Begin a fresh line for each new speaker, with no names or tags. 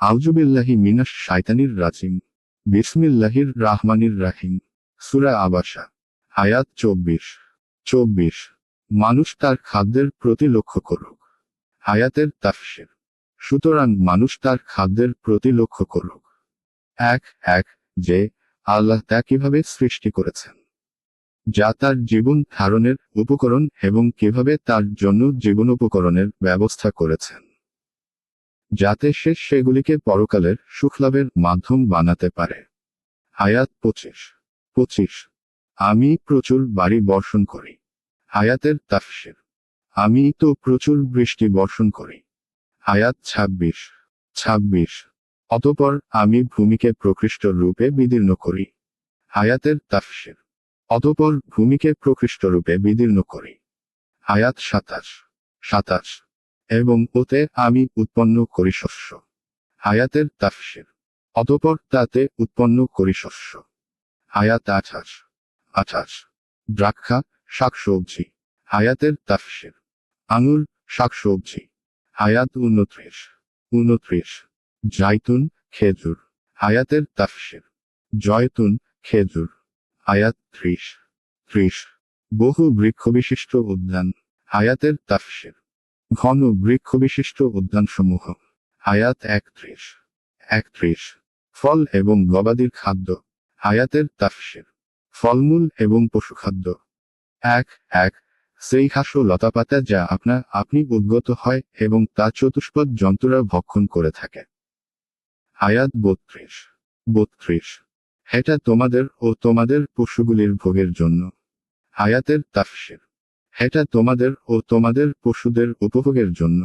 আউজুবিল্লাহি মিনাস শায়তানির রাজিম। বিসমিল্লাহির রাহমানির রাহিম। সুরা আবাসা আয়াত চব্বিশ। চব্বিশ। মানুষ তার খাদ্যের প্রতি লক্ষ্য করুক। আয়াতের তাফসির। সুতরাং মানুষ তার খাদ্যের প্রতি লক্ষ্য করুক। এক এক, যে আল্লাহ তা কীভাবে সৃষ্টি করেছেন। যা তার জীবন ধারণের উপকরণ এবং কীভাবে তার জন্য জীবন উপকরণের ব্যবস্থা করেছেন। যাতে সে সেগুলিকে পরকালের সুখলাভের মাধ্যম বানাতে পারে। আয়াত পঁচিশ। পঁচিশ। আমি প্রচুর বাড়ি বর্ষণ করি। আয়াতের তাফসির। আমি তো প্রচুর বৃষ্টি বর্ষণ করি। আয়াত ছাব্বিশ। ছাব্বিশ। অতপর আমি ভূমিকে প্রকৃষ্ট রূপে বিদীর্ণ করি। আয়াতের তাফসির। অতপর ভূমিকে প্রকৃষ্ট রূপে বিদীর্ণ করি। আয়াত সাতাশ। সাতাশ। এবং ওতে আমি উৎপন্ন করি শস্য। আয়াতের তাফসির। অতপর তাতে উৎপন্ন করি শস্য। আয়াত আঠাশ। আঠাশ। দ্রাক্ষা, শাকসবজি। আয়াতের তাফসির। আঙুর, শাকসবজি। আয়াত উনত্রিশ উনত্রিশ জাইতুন, খেজুর। আয়াতের তাফসির। জয়তুন, খেজুর। আয়াত ত্রিশ। ত্রিশ। বহু বৃক্ষবিশিষ্ট উদ্যান। আয়াতের তাফসির। ঘন বৃক্ষবিশিষ্ট উদ্যানসমূহ। আয়াত একত্রিশ। একত্রিশ। ফল এবং গবাদির খাদ্য। আয়াতের তাফসির। ফলমূল এবং পশুখাদ্য। এক এক। সেই ঘাস ও লতাপাতা যা আপনা আপনি উদ্গত হয় এবং তা চতুষ্পদ জন্তুরা ভক্ষণ করে থাকে। আয়াত বত্রিশ। বত্রিশ। এটা তোমাদের ও তোমাদের পশুগুলির ভোগের জন্য। আয়াতের তাফসির। এটা তোমাদের ও তোমাদের পশুদের উপভোগের জন্য।